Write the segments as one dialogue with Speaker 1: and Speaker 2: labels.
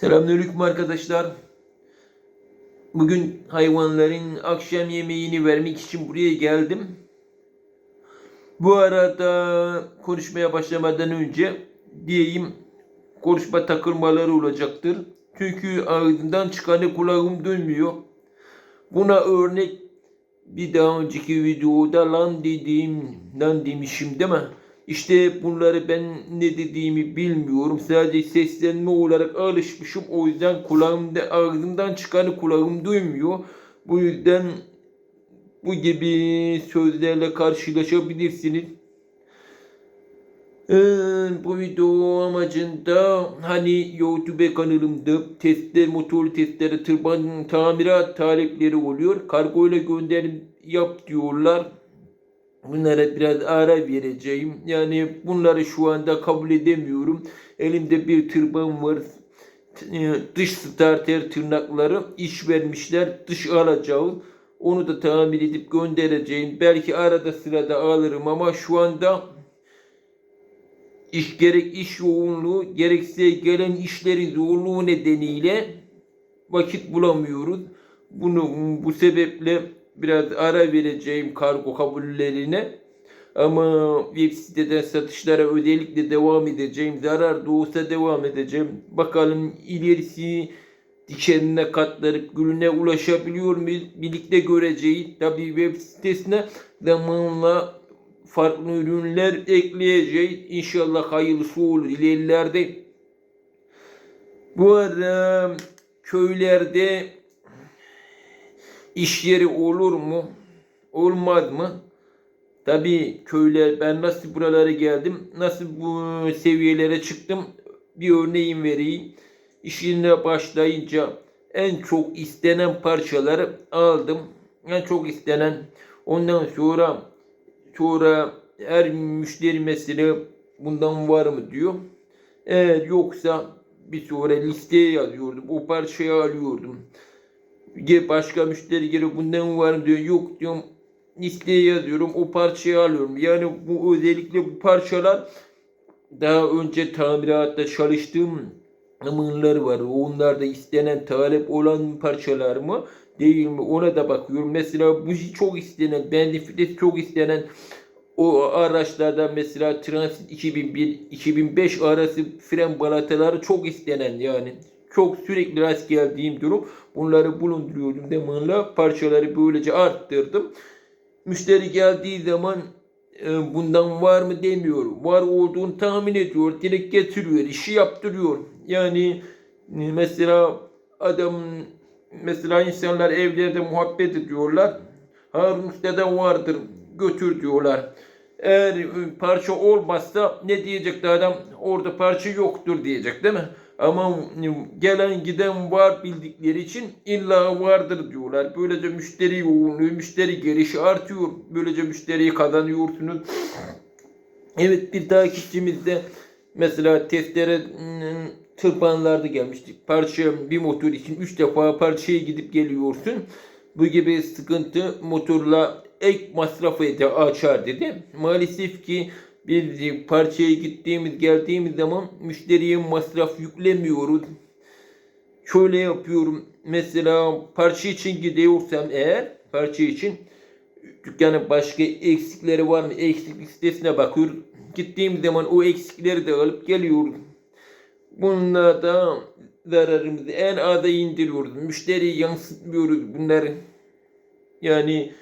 Speaker 1: Selamünaleyküm arkadaşlar. Bugün hayvanların akşam yemeğini vermek için buraya geldim. Bu arada konuşmaya başlamadan önce diyeyim konuşma takılmaları olacaktır. Çünkü ağzından çıkanı kulağım dönmüyor. Buna örnek bir daha önceki videoda lan dediğim, lan demişim değil mi? İşte bunları ben ne dediğimi bilmiyorum. Sadece seslenme olarak alışmışım. O yüzden kulağımda ağzımdan çıkanı kulağım duymuyor. Bu yüzden bu gibi sözlerle karşılaşabilirsiniz. Ee, bu video amacında hani YouTube kanalımda testler, motor testleri, tırban tamirat talepleri oluyor. Kargo ile gönderim yap diyorlar. Bunlara biraz ara vereceğim. Yani bunları şu anda kabul edemiyorum. Elimde bir tırban var. T- Dış starter tırnakları iş vermişler. Dış alacağı. Onu da tamir edip göndereceğim. Belki arada sırada alırım ama şu anda iş gerek iş yoğunluğu gerekse gelen işlerin zorluğu nedeniyle vakit bulamıyoruz. Bunu bu sebeple biraz ara vereceğim kargo kabullerine. Ama web siteden satışlara özellikle devam edeceğim. Zarar da olsa devam edeceğim. Bakalım ilerisi dikenine katlanıp gülüne ulaşabiliyor muyuz? Birlikte göreceğiz. Tabii web sitesine zamanla farklı ürünler ekleyeceğiz. İnşallah hayırlısı olur ilerilerde. Bu ara köylerde iş yeri olur mu? Olmaz mı? Tabii köyler ben nasıl buralara geldim, nasıl bu seviyelere çıktım bir örneğin vereyim. İşine başlayınca en çok istenen parçaları aldım. En çok istenen ondan sonra sonra her müşteri mesela bundan var mı diyor. Eğer yoksa bir sonra listeye yazıyordum. O parçayı alıyordum. Başka müşteri gelip bundan var diyor. Yok diyorum listeye yazıyorum. O parçayı alıyorum. Yani bu özellikle bu parçalar daha önce tamiratta çalıştığım zamanlar var. Onlar da istenen talep olan parçalar mı değil mi ona da bakıyorum. Mesela bu çok istenen, benzinfilesi çok istenen o araçlarda mesela Transit 2001-2005 arası fren balataları çok istenen yani çok sürekli rast geldiğim durum. Bunları bulunduruyordum zamanla parçaları böylece arttırdım. Müşteri geldiği zaman e, bundan var mı demiyor. Var olduğunu tahmin ediyor. Direkt getiriyor. işi yaptırıyor. Yani e, mesela adam mesela insanlar evlerde muhabbet ediyorlar. Harun Usta'da vardır götür diyorlar. Eğer e, parça olmazsa ne diyecekti adam? Orada parça yoktur diyecek değil mi? Ama gelen giden var bildikleri için illa vardır diyorlar. Böylece müşteri yoğunluğu, müşteri gelişi artıyor. Böylece müşteriyi kazanıyorsunuz. Evet bir takipçimiz de mesela testlere ım, tırpanlarda gelmişti. Parça bir motor için 3 defa parçaya gidip geliyorsun. Bu gibi sıkıntı motorla ek masrafı ede açar dedi. Maalesef ki bir parçaya gittiğimiz geldiğimiz zaman müşteriye masraf yüklemiyoruz. Şöyle yapıyorum. Mesela parça için gidiyorsam eğer parça için dükkanın başka eksikleri var mı? Eksiklik listesine bakıyoruz. Gittiğim zaman o eksikleri de alıp geliyoruz. Bununla da zararımızı en aza indiriyoruz. Müşteriyi yansıtmıyoruz bunları. Yani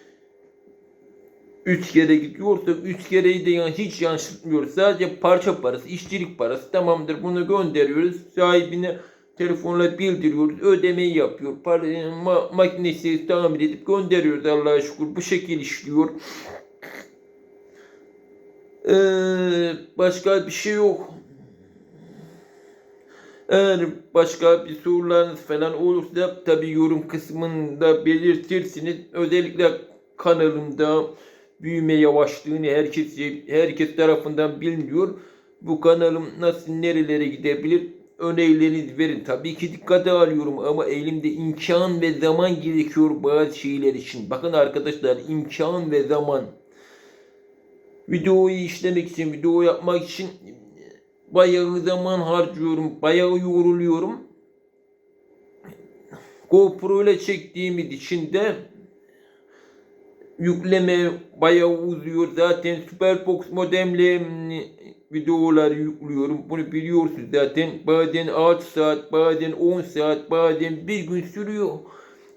Speaker 1: üç kere gidiyorsa üç kereyi de yani hiç yansıtmıyoruz. Sadece parça parası, işçilik parası tamamdır. Bunu gönderiyoruz. Sahibine telefonla bildiriyoruz. Ödemeyi yapıyor. Para, ma makinesi tamir edip gönderiyoruz Allah'a şükür. Bu şekil işliyor. Ee, başka bir şey yok. Eğer başka bir sorularınız falan olursa tabi yorum kısmında belirtirsiniz. Özellikle kanalımda büyüme yavaşlığını herkes herkes tarafından biliniyor. Bu kanalım nasıl nerelere gidebilir? Önerilerinizi verin. Tabii ki dikkate alıyorum ama elimde imkan ve zaman gerekiyor bazı şeyler için. Bakın arkadaşlar imkan ve zaman. Videoyu işlemek için, video yapmak için bayağı zaman harcıyorum, bayağı yoruluyorum. GoPro ile çektiğimiz için de yükleme bayağı uzuyor. Zaten Superbox modemle mm, videolar yüklüyorum. Bunu biliyorsunuz zaten. Bazen 6 saat, bazen 10 saat, bazen bir gün sürüyor.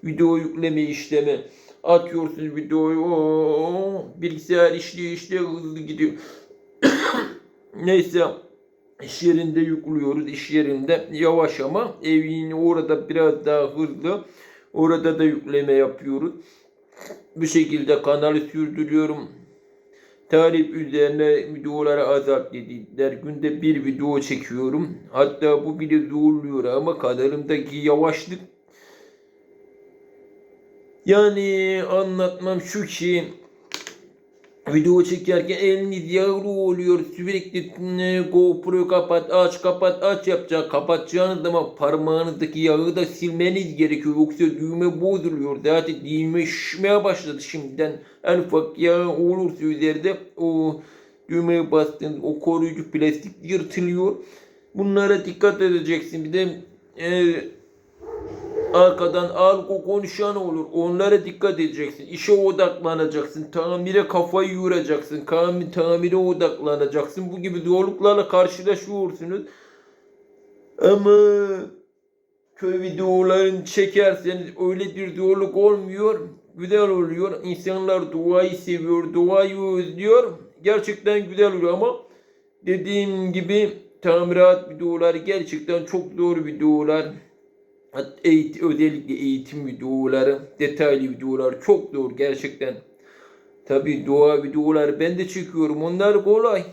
Speaker 1: Video yükleme işlemi. Atıyorsunuz videoyu. Oo, bilgisayar işliyor işliyor hızlı gidiyor. Neyse iş yerinde yüklüyoruz. iş yerinde yavaş ama evin orada biraz daha hızlı. Orada da yükleme yapıyoruz. Bu şekilde kanalı sürdürüyorum. Talip üzerine videoları azalt dediler. Günde bir video çekiyorum. Hatta bu bile zorluyor ama kanalımdaki yavaşlık yani anlatmam şu ki video çekerken eliniz yağlı oluyor. Sürekli GoPro kapat aç kapat aç yapacak. Kapatacağınız zaman parmağınızdaki yağı da silmeniz gerekiyor. Yoksa düğme bozuluyor. Zaten düğme şişmeye başladı şimdiden. En ufak yağ olursa üzerinde o düğmeye bastığınız o koruyucu plastik yırtılıyor. Bunlara dikkat edeceksin. Bir de e, Arkadan argo konuşan olur. Onlara dikkat edeceksin. İşe odaklanacaksın. Tamire kafayı yoracaksın. Tamir, tamire odaklanacaksın. Bu gibi zorluklarla karşılaşıyorsunuz. Ama köy videolarını çekerseniz öyle bir zorluk olmuyor. Güzel oluyor. İnsanlar doğayı seviyor. Doğayı özlüyor. Gerçekten güzel oluyor ama dediğim gibi tamirat videoları gerçekten çok zor videolar. Eğitim, özellikle eğitim videoları, detaylı videolar çok zor gerçekten. Tabi doğa videoları ben de çekiyorum. Onlar kolay.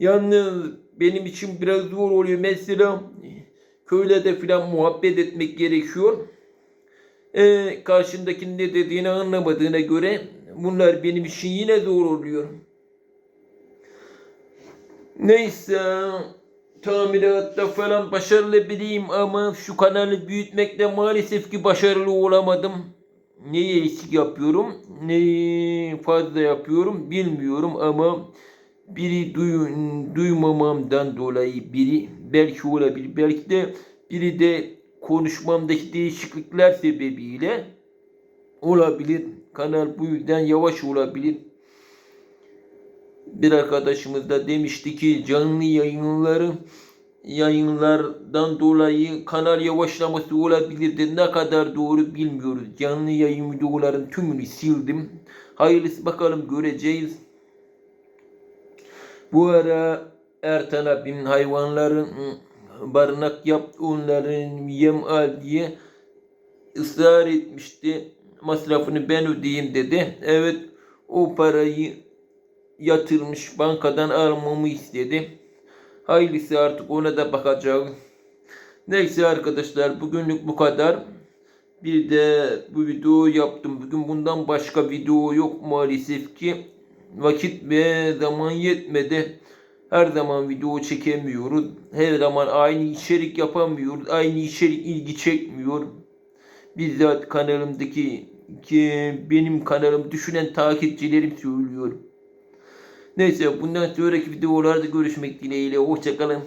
Speaker 1: Yalnız benim için biraz zor oluyor. Mesela köylerde filan muhabbet etmek gerekiyor. Ee, karşındakinin ne dediğini anlamadığına göre bunlar benim için yine zor oluyor. Neyse tamiratta falan başarılı biriyim ama şu kanalı büyütmekte maalesef ki başarılı olamadım. Neyi eksik yapıyorum, neyi fazla yapıyorum bilmiyorum ama biri duy, duymamamdan dolayı biri belki olabilir. Belki de biri de konuşmamdaki değişiklikler sebebiyle olabilir. Kanal bu yüzden yavaş olabilir bir arkadaşımız da demişti ki canlı yayınları yayınlardan dolayı kanal yavaşlaması olabilirdi. Ne kadar doğru bilmiyoruz. Canlı yayın videoların tümünü sildim. Hayırlısı bakalım göreceğiz. Bu ara Ertan abim hayvanların barınak yap onların yem al diye ısrar etmişti. Masrafını ben ödeyeyim dedi. Evet o parayı yatırmış bankadan almamı istedi. Hayırlısı artık ona da bakacağım. Neyse arkadaşlar bugünlük bu kadar. Bir de bu video yaptım. Bugün bundan başka video yok maalesef ki. Vakit ve zaman yetmedi. Her zaman video çekemiyoruz. Her zaman aynı içerik yapamıyoruz. Aynı içerik ilgi çekmiyor. Bizzat kanalımdaki ki benim kanalım düşünen takipçilerim söylüyor. Neyse bundan sonraki videolarda görüşmek dileğiyle. Hoşçakalın.